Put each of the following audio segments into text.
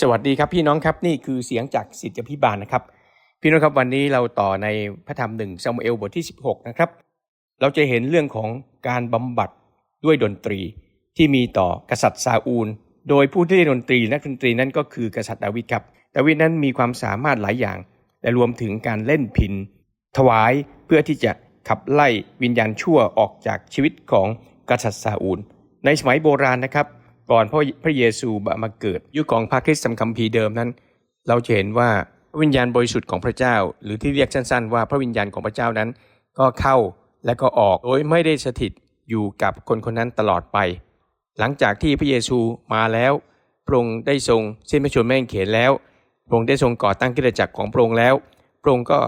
สวัสดีครับพี่น้องครับนี่คือเสียงจากสิทธิพิบาลนะครับ พี่น้องครับวันนี้เราต่อในพระธรรมหนึ่งซามูเอลบทที่ 16 นะครับ เราจะเห็นเรื่องของการบำบัดด้วยดนตรีที่มีต่อกษัตริย์ซาอูล โดยผู้ที่เล่นดนตรีนักดนตรีนั้นก็คือกษัตริย์ดาวิดครับดาวิดนั้นมีความสามารถหลายอย่าง และรวมถึงการเล่นพินถวายเพื่อที่จะขับไล่วิญญาณชั่วออกจากชีวิตของกษัตริย์ซาอูล ในสมัยโบราณนะครับ ก่อนพระพระเยซูมาเกิด ยุคของพระคริสต์ตามคัมภีร์เดิมนั้น เราจะเห็นว่าพระวิญญาณบริสุทธิ์ของพระเจ้า หรือที่เรียกสั้นๆ ว่าพระวิญญาณของพระเจ้านั้น ก็เข้าและก็ออกโดยไม่ได้สถิตอยู่กับคนคนนั้นตลอดไป หลังจากที่พระเยซูมาแล้วพระองค์ได้ทรงสิ้นพระชนม์แม่งเขนแล้วพระองค์ได้ทรงก่อตั้งกิจจักรของพระองค์แล้วพระองค์ก็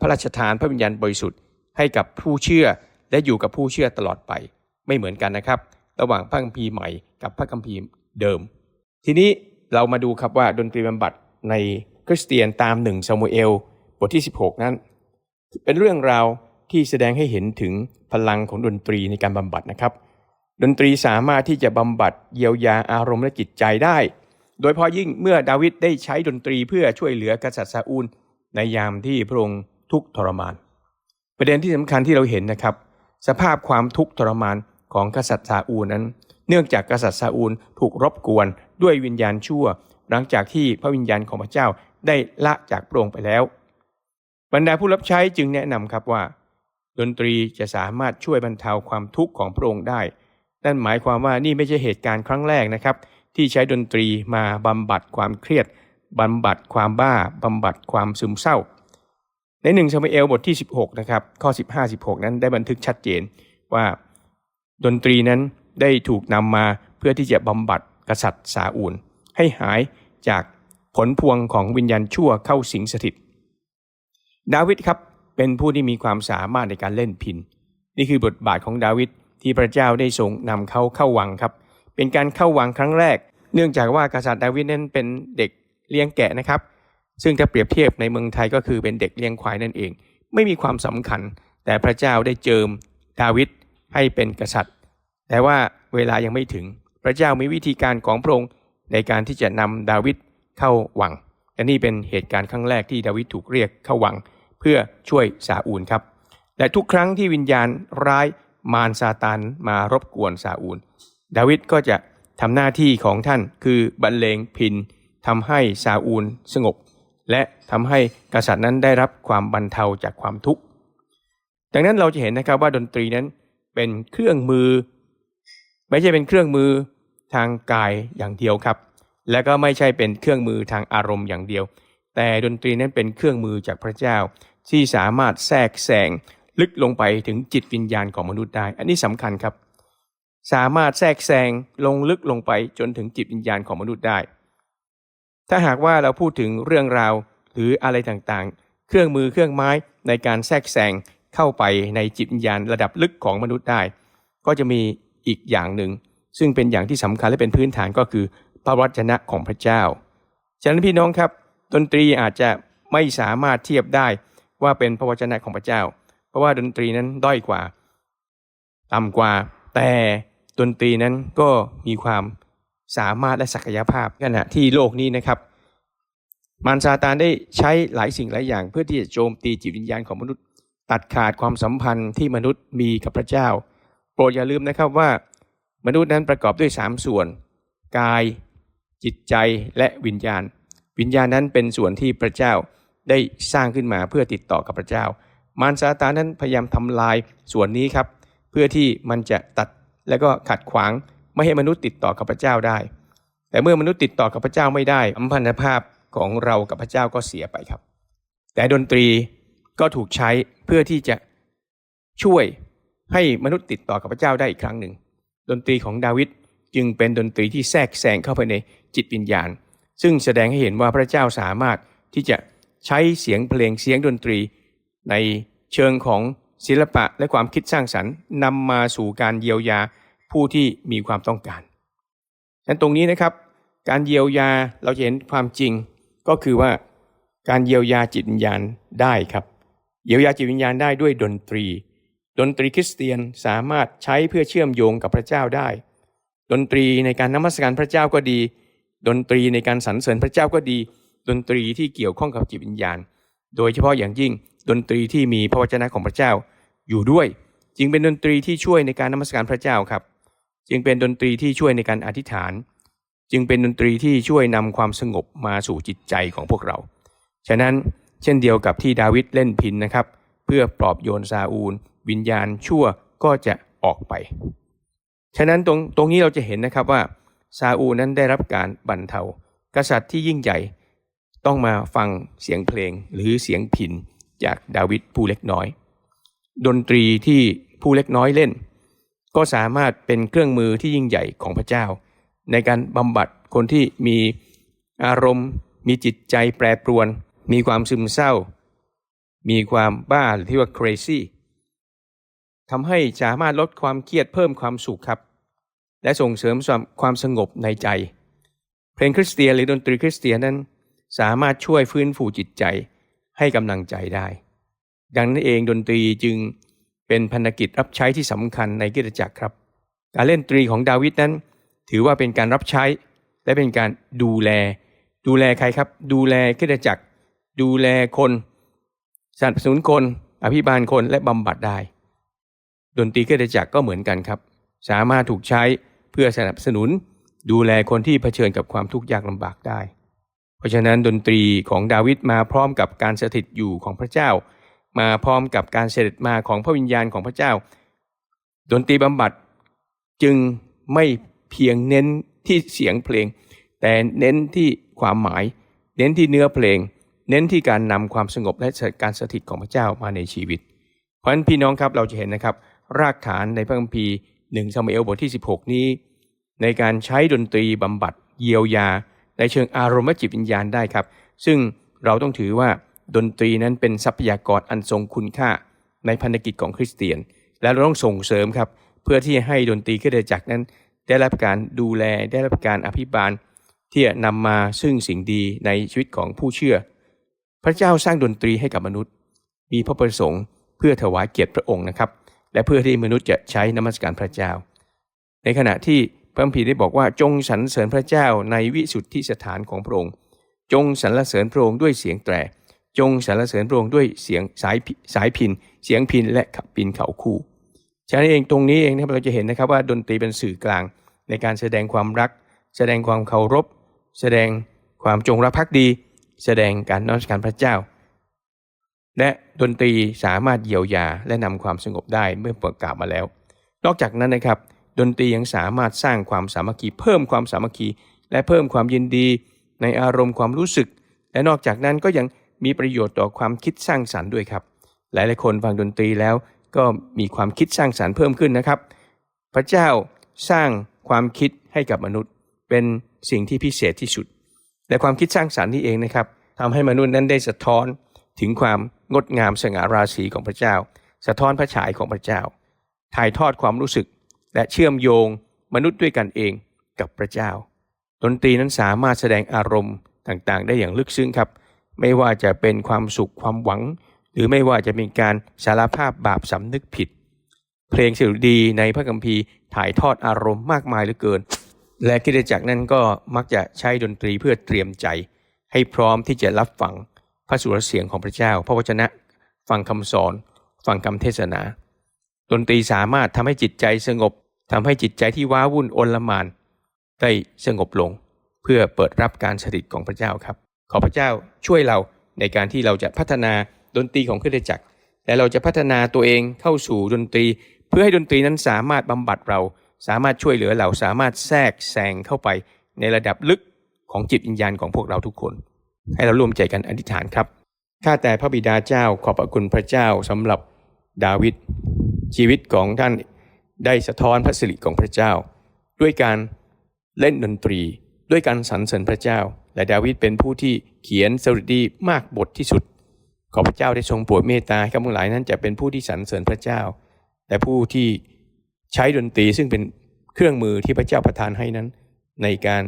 พระราชทานพระวิญญาณบริสุทธิ์ให้กับผู้เชื่อและอยู่กับผู้เชื่อตลอดไป ไม่เหมือนกันนะครับ ระหว่างพระคัมภีร์ใหม่กับพระคัมภีร์เดิม ทีนี้เรามาดูครับว่าดนตรีบำบัดในคริสเตียนตามหนึ่งซามูเอลบทที่ 16 นั้น เป็นเรื่องราวที่แสดงให้เห็นถึงพลังของดนตรีในการบำบัดนะครับ ดนตรีสามารถที่จะบำบัดเยียวยาอารมณ์และจิตใจได้ โดยพาะยิ่งเมื่อดาวิดได้ใช้ดนตรีเพื่อช่วยเหลือกษัตริย์ซาอูล ในยามที่พระองค์ทุกข์ทรมาน ประเด็นที่สำคัญที่เราเห็นนะครับ สภาพความทุกข์ทรมาน ของกษัตริย์ซาอูนั้น เนื่องจากกษัตริย์ซาอูลถูกรบกวนด้วยวิญญาณชั่ว หลังจากที่พระวิญญาณของพระเจ้าได้ละจากพระองค์ไปแล้ว บรรดาผู้รับใช้จึงแนะนำครับว่า ดนตรีจะสามารถช่วยบรรเทาความทุกข์ของพระองค์ได้ นั่นหมายความว่านี่ไม่ใช่เหตุการณ์ครั้งแรกนะครับ ที่ใช้ดนตรีมาบำบัดความเครียดบำบัดความบ้าบำบัดความซึมเศร้า ในหนึ่งซามูเอลบทที่ 16 นะครับ ข้อ 15 16 นั้นได้บันทึกชัดเจนว่า ดนตรีนั้นได้ถูกนำมาเพื่อที่จะบำบัดกษัตริย์ซาอูล ให้หายจากผลพวงของวิญญาณชั่วเข้าสิงสถิต ดาวิดครับเป็นผู้ที่มีความสามารถในการเล่นพิน นี่คือบทบาทของดาวิดที่พระเจ้าได้ทรงนำเขาเข้าวังครับ เป็นการเข้าวังครั้งแรก เนื่องจากว่ากษัตริย์ดาวิดนั้นเป็นเด็กเลี้ยงแกะนะครับ ซึ่งถ้าเปรียบเทียบในเมืองไทยก็คือเป็นเด็กเลี้ยงควายนั่นเอง ไม่มีความสำคัญ แต่พระเจ้าได้เจิมดาวิด ให้เป็นกษัตริย์ แต่ว่าเวลายังไม่ถึง พระเจ้ามีวิธีการของพระองค์ในการที่จะนำดาวิดเข้าวังและนี่เป็นเหตุการณ์ครั้งแรกที่ดาวิดถูกเรียกเข้าวัง เพื่อช่วยซาอูลครับและทุกครั้งที่วิญญาณร้ายมารซาตานมารบกวนซาอูล ดาวิดก็จะทำหน้าที่ของท่านคือบรรเลงพินทำให้ซาอูลสงบ และทำให้กษัตริย์นั้นได้รับความบรรเทาจากความทุกข์ดังนั้นเราจะเห็นนะครับว่าดนตรีนั้น เป็นเครื่องมือ ไม่ใช่เป็นเครื่องมือทางกายอย่างเดียวครับ และก็ไม่ใช่เป็นเครื่องมือทางอารมณ์อย่างเดียว แต่ดนตรีนั้นเป็นเครื่องมือจากพระเจ้า ที่สามารถแทรกแซงลึกลงไปถึงจิตวิญญาณของมนุษย์ได้ อันนี้สำคัญครับ สามารถแทรกแซงลงลึกลงไปจนถึงจิตวิญญาณของมนุษย์ได้ ถ้าหากว่าเราพูดถึงเรื่องราวหรืออะไรต่างๆ เครื่องมือเครื่องไม้ในการแทรกแซง เข้าไปในจิตวิญญาณระดับลึกของมนุษย์ได้ ก็จะมีอีกอย่างหนึ่ง ซึ่งเป็นอย่างที่สำคัญและเป็นพื้นฐานก็คือพระวจนะของพระเจ้า ฉะนั้นพี่น้องครับดนตรีอาจจะไม่สามารถเทียบได้ว่าเป็นพระวจนะของพระเจ้า เพราะว่าดนตรีนั้นด้อยกว่า ต่ำกว่า แต่ดนตรีนั้นก็มีความสามารถและศักยภาพขณะที่โลกนี้นะครับ มารซาตานได้ใช้หลายสิ่งหลายอย่าง เพื่อที่จะโจมตีจิตวิญญาณของมนุษย์ ตัดขาดความสัมพันธ์ที่มนุษย์มีกับพระเจ้า โปรดอย่าลืมนะครับว่า มนุษย์นั้นประกอบด้วยสามส่วน กาย จิตใจและวิญญาณ วิญญาณนั้นเป็นส่วนที่พระเจ้าได้สร้างขึ้นมาเพื่อติดต่อกับพระเจ้า มารซาตานนั้นพยายามทำลายส่วนนี้ครับ เพื่อที่มันจะตัดและก็ขัดขวางไม่ให้มนุษย์ติดต่อกับพระเจ้าได้ แต่เมื่อมนุษย์ติดต่อกับพระเจ้าไม่ได้สัมพันธภาพของเรากับพระเจ้าก็เสียไปครับ แต่ดนตรี ก็ถูกใช้เพื่อที่จะช่วยให้มนุษย์ติดต่อกับพระเจ้าได้อีกครั้งหนึ่ง ดนตรีของดาวิดจึงเป็นดนตรีที่แทรกแซงเข้าไปในจิตวิญญาณ ซึ่งแสดงให้เห็นว่าพระเจ้าสามารถที่จะใช้เสียงเพลงเสียงดนตรี ในเชิงของศิลปะและความคิดสร้างสรรค์นำมาสู่การเยียวยาผู้ที่มีความต้องการฉะนั้นตรงนี้นะครับ การเยียวยาเราจะเห็นความจริงก็คือว่าการเยียวยาจิตวิญญาณได้ครับ เยียวยาจิตวิญญาณได้ด้วยดนตรี ดนตรีคริสเตียนสามารถใช้เพื่อเชื่อมโยงกับพระเจ้าได้ ดนตรีในการนมัสการพระเจ้าก็ดี ดนตรีในการสรรเสริญพระเจ้าก็ดี ดนตรีที่เกี่ยวข้องกับจิตวิญญาณ โดยเฉพาะอย่างยิ่งดนตรีที่มีพระวจนะของพระเจ้าอยู่ด้วย จึงเป็นดนตรีที่ช่วยในการนมัสการพระเจ้าครับ จึงเป็นดนตรีที่ช่วยในการอธิษฐาน จึงเป็นดนตรีที่ช่วยนำความสงบมาสู่จิตใจของพวกเรา ฉะนั้น เช่นเดียวกับที่ดาวิดเล่นพินนะครับ เพื่อปลอบโยนซาอูล วิญญาณชั่วก็จะออกไป ฉะนั้นตรงตรงนี้เราจะเห็นนะครับว่าซาอูลนั้นได้รับการบรรเทา กษัตริย์ที่ยิ่งใหญ่ต้องมาฟังเสียงเพลงหรือเสียงพินจากดาวิดผู้เล็กน้อย ดนตรีที่ผู้เล็กน้อยเล่น ก็สามารถเป็นเครื่องมือที่ยิ่งใหญ่ของพระเจ้า ในการบำบัดคนที่มีอารมณ์ มีจิตใจแปรปรวน มีความซึมเศร้า มีความบ้าหรือที่ว่า crazy ทำให้สามารถลดความเครียดเพิ่มความสุขครับ และส่งเสริมความสงบในใจ เพลงคริสเตียนหรือดนตรีคริสเตียนนั้น สามารถช่วยฟื้นฟูจิตใจให้กำลังใจได้ ดังนั้นเองดนตรีจึงเป็นพันธกิจรับใช้ที่สำคัญในกิจจักรครับ การเล่นตรีของดาวิดนั้น ถือว่าเป็นการรับใช้และเป็นการดูแล ดูแลใครครับ ดูแลกิจจักร ดูแลคนสนับสนุนคน อภิบาลคนและบำบัดได้ ดนตรีกิจจักรก็เหมือนกันครับ สามารถถูกใช้เพื่อสนับสนุน ดูแลคนที่เผชิญกับความทุกข์ยากลำบากได้ เพราะฉะนั้นดนตรีของดาวิดมาพร้อมกับการสถิตอยู่ของพระเจ้า มาพร้อมกับการเสด็จมาของพระวิญญาณของพระเจ้า ดนตรีบำบัดจึงไม่เพียงเน้นที่เสียงเพลง แต่เน้นที่ความหมาย เน้นที่เนื้อเพลง เน้นที่การนำความสงบและการสถิตของพระเจ้ามาในชีวิต เพราะฉะนั้นพี่น้องครับเราจะเห็นนะครับ รากฐานในพระคัมภีร์หนึ่งซามูเอลบทที่ 16 นี้ ในการใช้ดนตรีบำบัดเยียวยา ในเชิงอารมณ์จิตวิญญาณได้ครับ ซึ่งเราต้องถือว่าดนตรีนั้นเป็นทรัพยากรอันทรงคุณค่าในพันธกิจของคริสเตียน และเราต้องส่งเสริมครับ เพื่อที่ให้ดนตรีคริสตจักรนั้น ได้รับการดูแลได้รับการอภิบาล ที่จะนำมาซึ่งสิ่งดีในชีวิตของผู้เชื่อ พระเจ้าสร้างดนตรีให้กับมนุษย์ มีพระประสงค์เพื่อถวายเกียรติพระองค์นะครับ และเพื่อที่มนุษย์จะใช้นมัสการพระเจ้า ในขณะที่พระคัมภีได้บอกว่าจงสรรเสริญพระเจ้าในวิสุทธิสถานของพระองค์ จงสรรเสริญพระองค์ด้วยเสียงแตร จงสรรเสริญพระองค์ด้วยเสียงสายสายพิน เสียงพินและขับปินเขาคู่ฉะนั้นเองตรงนี้เองนะครับเราจะเห็นนะครับว่าดนตรีเป็นสื่อกลาง ในการแสดงความรัก แสดงความเคารพ แสดงความจงรักภักดี แสดงการนมัสการพระเจ้า และดนตรีสามารถเยียวยาและนำความสงบได้เมื่อประกาศมาแล้ว นอกจากนั้นนะครับ ดนตรียังสามารถสร้างความสามัคคี เพิ่มความสามัคคี และเพิ่มความยินดี ในอารมณ์ความรู้สึก และนอกจากนั้นก็ยังมีประโยชน์ต่อความคิดสร้างสรรค์ด้วยครับ หลายๆคนฟังดนตรีแล้วก็มีความคิดสร้างสรรค์เพิ่มขึ้นนะครับ พระเจ้าสร้างความคิดให้กับมนุษย์ เป็นสิ่งที่พิเศษที่สุด และความคิดสร้างสรรค์นี้เองนะครับทำให้มนุษย์นั้นได้สะท้อนถึงความงดงามสง่าราศีของพระเจ้า สะท้อนพระฉายของพระเจ้า ถ่ายทอดความรู้สึก และเชื่อมโยงมนุษย์ด้วยกันเองกับพระเจ้า ดนตรีนั้นสามารถแสดงอารมณ์ต่างๆ ได้อย่างลึกซึ้งครับ ไม่ว่าจะเป็นความสุขความหวัง หรือไม่ว่าจะเป็นการสารภาพบาปสำนึกผิด เพลงสดุดีในพระคัมภีร์ถ่ายทอดอารมณ์มากมายเหลือเกิน และกิจจักนั้นก็มักจะใช้ดนตรีเพื่อเตรียมใจ ให้พร้อมที่จะรับฟังพระสุรเสียงของพระเจ้า พระวจนะ ฟังคำสอน ฟังคำเทศนา ดนตรีสามารถทำให้จิตใจสงบทำให้จิตใจที่ว้าวุ่นอนละมาน ได้สงบลง เพื่อเปิดรับการสถิตของพระเจ้าครับ ขอพระเจ้าช่วยเราในการที่เราจะพัฒนาดนตรีของคริสตจักร และเราจะพัฒนาตัวเองเข้าสู่ดนตรี เพื่อให้ดนตรีนั้นสามารถบำบัดเรา สามารถช่วยเหลือเราสามารถแทรกแซงเข้าไปในระดับลึกของจิตวิญญาณของพวกเราทุกคน ให้เราร่วมใจกันอธิษฐานครับข้าแต่พระบิดาเจ้าขอบพระคุณพระเจ้าสำหรับดาวิดชีวิตของท่านได้สะท้อนพระสิริของพระเจ้า ด้วยการเล่นดนตรี ด้วยการสรรเสริญพระเจ้า และดาวิดเป็นผู้ที่เขียนสดุดีมากบทที่สุด ขอพระเจ้าได้ทรงโปรดเมตตาให้ข้าพเจ้าหลายนั้นจะเป็นผู้ที่สรรเสริญพระเจ้า และผู้ที่ ใช้ดนตรีซึ่งเป็นเครื่องมือที่พระเจ้าประทานให้นั้น ในการ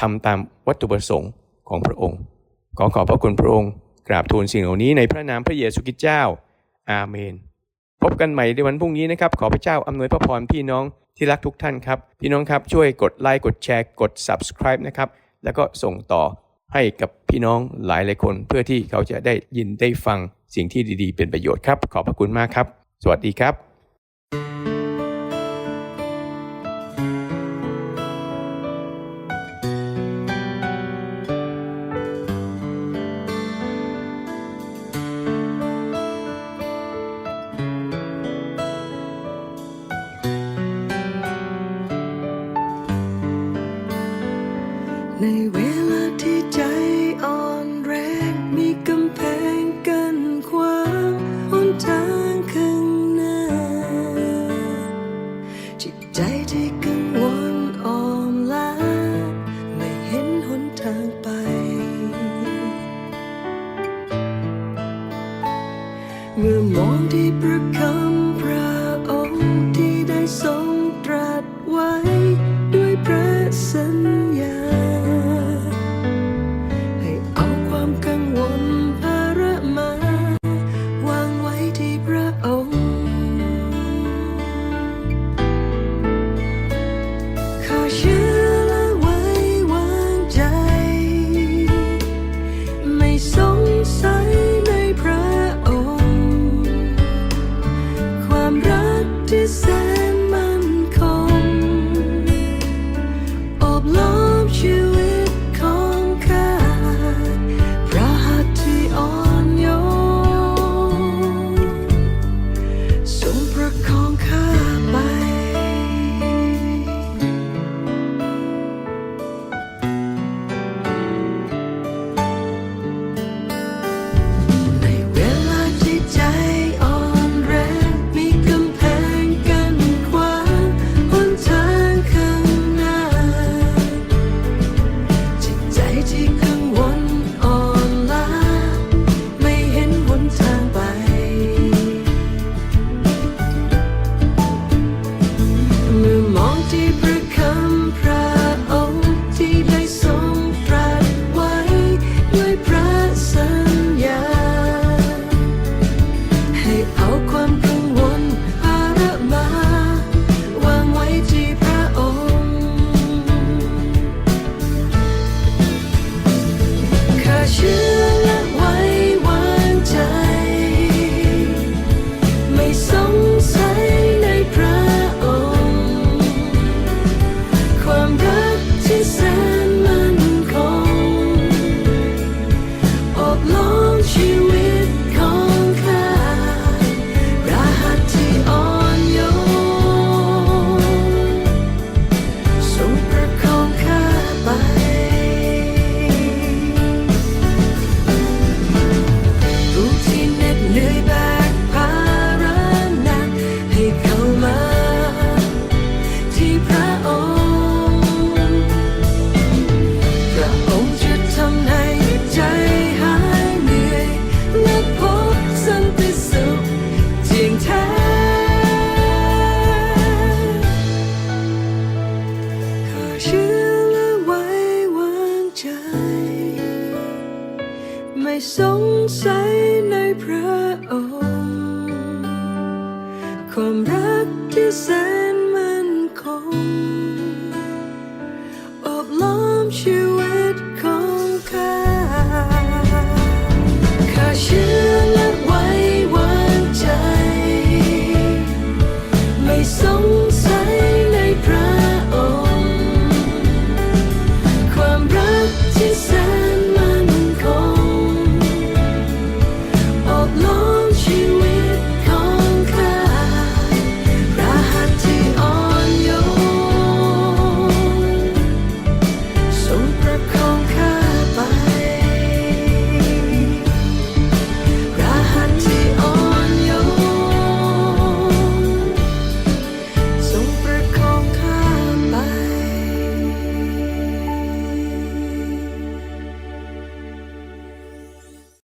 ทำตามวัตถุประสงค์ของพระองค์ ขอขอบพระคุณพระองค์ กราบทูลสิ่งเหล่านี้ในพระนามพระเยซูคริสต์เจ้า อาเมน พบกันใหม่ในวันพรุ่งนี้นะครับ ขอพระเจ้าอำนวยพระพรพี่น้องที่รักทุกท่านครับ พี่น้องครับช่วยกดไลค์กดแชร์กด subscribe นะครับ แล้วก็ส่งต่อให้กับพี่น้องหลายหลายคน เพื่อที่เขาจะได้ยินได้ฟังสิ่งที่ดีๆ เป็นประโยชน์ครับ ขอบพระคุณมากครับ สวัสดีครับ thank you ในเวลาที่ใจอ่อนแรงมีกำแพงกันความหนทางข้างหน้า จิตใจที่กังวลอ่อนล้ไมเห็นหนทางไป เมื่อมองที่ประคำพระอที่ได้ทรงตรัสไว้ด้วยพระสัญ say